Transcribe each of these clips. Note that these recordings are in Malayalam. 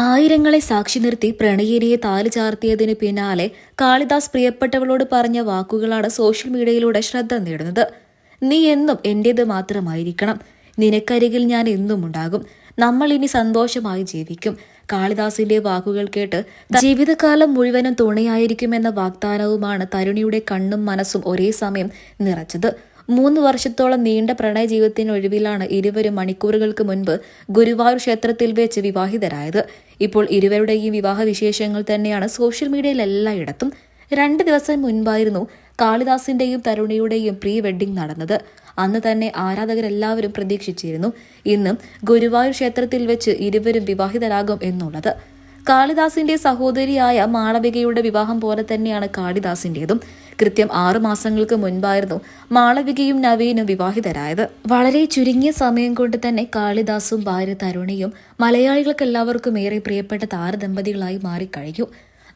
ആയിരങ്ങളെ സാക്ഷി നിർത്തി പ്രണയിനിയെ താലി ചാർത്തിയതിന് പിന്നാലെ കാളിദാസ് പ്രിയപ്പെട്ടവളോട് പറഞ്ഞ വാക്കുകളാണ് സോഷ്യൽ മീഡിയയിലൂടെ ശ്രദ്ധ നേടുന്നത്. നീ എന്നും എന്റേത് മാത്രമായിരിക്കണം. നിനക്കരികിൽ ഞാൻ എന്നും ഉണ്ടാകും. നമ്മൾ ഇനി സന്തോഷമായി ജീവിക്കും. കാളിദാസിന്റെ വാക്കുകൾ കേട്ട് ജീവിതകാലം മുഴുവനും തുണയായിരിക്കുമെന്ന വാഗ്ദാനവുമാണ് തരുണിയുടെ കണ്ണും മനസ്സും ഒരേ സമയം നിറച്ചത്. മൂന്ന് വർഷത്തോളം നീണ്ട പ്രണയ ജീവിതത്തിനൊഴിവിലാണ് ഇരുവരും മണിക്കൂറുകൾക്ക് മുൻപ് ഗുരുവായൂർ ക്ഷേത്രത്തിൽ വെച്ച് വിവാഹിതരായത്. ഇപ്പോൾ ഇരുവരുടെയും വിവാഹ വിശേഷങ്ങൾ തന്നെയാണ് സോഷ്യൽ മീഡിയയിൽ എല്ലായിടത്തും. രണ്ട് ദിവസം മുൻപായിരുന്നു കാളിദാസിന്റെയും തരുണിയുടെയും പ്രീ വെഡിംഗ് നടന്നത്. അന്ന് തന്നെ ആരാധകരെല്ലാവരും പ്രതീക്ഷിച്ചിരുന്നു ഇന്നും ഗുരുവായൂർ ക്ഷേത്രത്തിൽ വെച്ച് ഇരുവരും വിവാഹിതരാകും എന്നുള്ളത്. കാളിദാസിന്റെ സഹോദരിയായ മാളവികയുടെ വിവാഹം പോലെ തന്നെയാണ് കാളിദാസിന്റേതും. കൃത്യം ആറു മാസങ്ങൾക്ക് മുൻപായിരുന്നു മാളവികയും നവീനും വിവാഹിതരായത്. വളരെ ചുരുങ്ങിയ സമയം കൊണ്ട് തന്നെ കാളിദാസും ഭാര്യ തരുണിയും മലയാളികൾക്ക് എല്ലാവർക്കും ഏറെ പ്രിയപ്പെട്ട താരദമ്പതികളായി മാറിക്കഴിഞ്ഞു.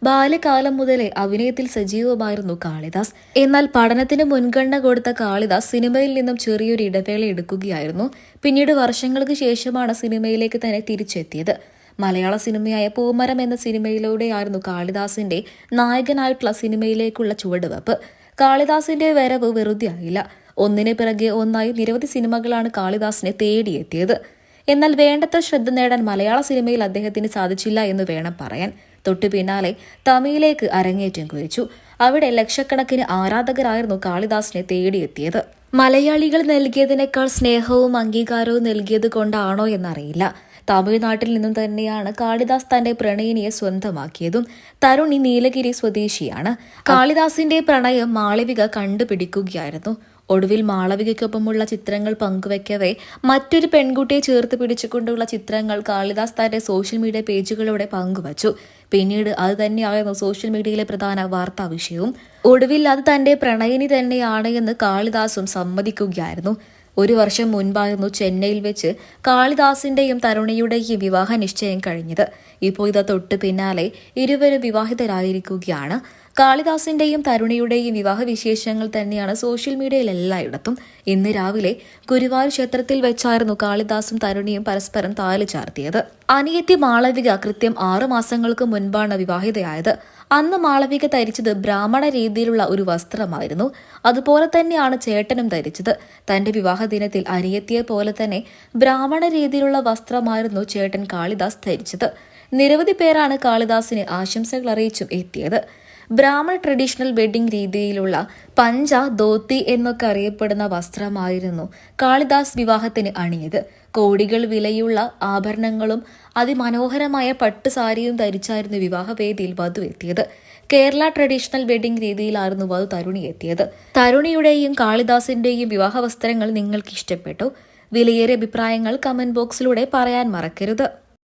ബാല്യകാലം മുതലേ അഭിനയത്തിൽ സജീവമായിരുന്നു കാളിദാസ്. എന്നാൽ പഠനത്തിന് മുൻഗണന കൊടുത്ത കാളിദാസ് സിനിമയിൽ നിന്നും ചെറിയൊരു ഇടവേള എടുക്കുകയായിരുന്നു. പിന്നീട് വർഷങ്ങൾക്ക് ശേഷമാണ് സിനിമയിലേക്ക് തന്നെ തിരിച്ചെത്തിയത്. മലയാള സിനിമയായ പൂമരം എന്ന സിനിമയിലൂടെയായിരുന്നു കാളിദാസിന്റെ നായകനായിട്ടുള്ള സിനിമയിലേക്കുള്ള ചുവടുവെപ്പ് കാളിദാസിന്റെ വരവ് വെറുതെ ആയില്ല ഒന്നിന് പിറകെ ഒന്നായി നിരവധി സിനിമകളാണ് കാളിദാസിനെ തേടിയെത്തിയത്. എന്നാൽ വേണ്ടത്ര ശ്രദ്ധ നേടാൻ മലയാള സിനിമയിൽ അദ്ദേഹത്തിന് സാധിച്ചില്ല എന്ന് വേണം പറയാൻ. തൊട്ടു പിന്നാലെ തമിഴിലേക്ക് അരങ്ങേറ്റം കുറിച്ചു. അവിടെ ലക്ഷക്കണക്കിന് ആരാധകരായിരുന്നു കാളിദാസിനെ തേടിയെത്തിയത്. മലയാളികൾ നൽകിയതിനേക്കാൾ സ്നേഹവും അംഗീകാരവും നൽകിയത് കൊണ്ടാണോ എന്നറിയില്ല. തമിഴ്നാട്ടിൽ നിന്നും തന്നെയാണ് കാളിദാസ് തന്റെ പ്രണയിനിയെ സ്വന്തമാക്കിയതും തരുണി നീലഗിരി സ്വദേശിയാണ്. കാളിദാസിന്റെ പ്രണയം മാളവിക കണ്ടുപിടിക്കുകയായിരുന്നു. ഒടുവിൽ മാളവികയ്ക്കൊപ്പമുള്ള ചിത്രങ്ങൾ പങ്കുവയ്ക്കവേ മറ്റൊരു പെൺകുട്ടിയെ ചേർത്ത് പിടിച്ചുകൊണ്ടുള്ള ചിത്രങ്ങൾ കാളിദാസ് തന്റെ സോഷ്യൽ മീഡിയ പേജുകളിലൂടെ പങ്കുവച്ചു. പിന്നീട് അത് തന്നെയായിരുന്നു സോഷ്യൽ മീഡിയയിലെ പ്രധാന വാർത്താ വിഷയവും. ഒടുവിൽ അത് തന്റെ പ്രണയിനി തന്നെയാണ് എന്ന് കാളിദാസും സമ്മതിക്കുകയായിരുന്നു. ഒരു വർഷം മുൻപായിരുന്നു ചെന്നൈയിൽ വെച്ച് കാളിദാസിന്റെയും തരുണിയുടെയും വിവാഹ നിശ്ചയം കഴിഞ്ഞത്. ഇപ്പോൾ ഇത് തൊട്ട് പിന്നാലെ ഇരുവരും വിവാഹിതരായിരിക്കുകയാണ്. കാളിദാസിന്റെയും തരുണിയുടെയും വിവാഹ വിശേഷങ്ങൾ തന്നെയാണ് സോഷ്യൽ മീഡിയയിൽ എല്ലായിടത്തും. ഇന്ന് രാവിലെ ഗുരുവായൂർ ക്ഷേത്രത്തിൽ വെച്ചായിരുന്നു കാളിദാസും തരുണിയും പരസ്പരം താൽ ചാർത്തിയത്. അനിയത്തി മാളവിക കൃത്യം ആറു മാസങ്ങൾക്ക് മുൻപാണ് വിവാഹിതയായത്. അന്ന് മാളവിക ധരിച്ചത് ബ്രാഹ്മണ രീതിയിലുള്ള ഒരു വസ്ത്രമായിരുന്നു. അതുപോലെ തന്നെയാണ് ചേട്ടനും ധരിച്ചത്. തന്റെ വിവാഹ ദിനത്തിൽ അനിയത്തിയെ പോലെ തന്നെ ബ്രാഹ്മണ രീതിയിലുള്ള വസ്ത്രമായിരുന്നു ചേട്ടൻ കാളിദാസ് ധരിച്ചത്. നിരവധി പേരാണ് കാളിദാസിന് ആശംസകൾ അറിയിച്ചും എത്തിയത്. ബ്രാഹ്മണ ട്രഡീഷണൽ വെഡിംഗ് രീതിയിലുള്ള പഞ്ച ധോത്തി എന്നൊക്കെ അറിയപ്പെടുന്ന വസ്ത്രമായിരുന്നു കാളിദാസ് വിവാഹത്തിന് അണിയത് കോടികൾ വിലയുള്ള ആഭരണങ്ങളും അതിമനോഹരമായ പട്ടുസാരിയും ധരിച്ചായിരുന്നു വിവാഹവേദിയിൽ വധു എത്തിയത്. കേരള ട്രഡീഷണൽ വെഡിംഗ് രീതിയിലായിരുന്നു വധു തരുണി എത്തിയത്. തരുണിയുടെയും കാളിദാസിന്റെയും വിവാഹ വസ്ത്രങ്ങൾ നിങ്ങൾക്ക് ഇഷ്ടപ്പെട്ടു? വിലയേറിയ അഭിപ്രായങ്ങൾ കമന്റ് ബോക്സിലൂടെ പറയാൻ മറക്കരുത്.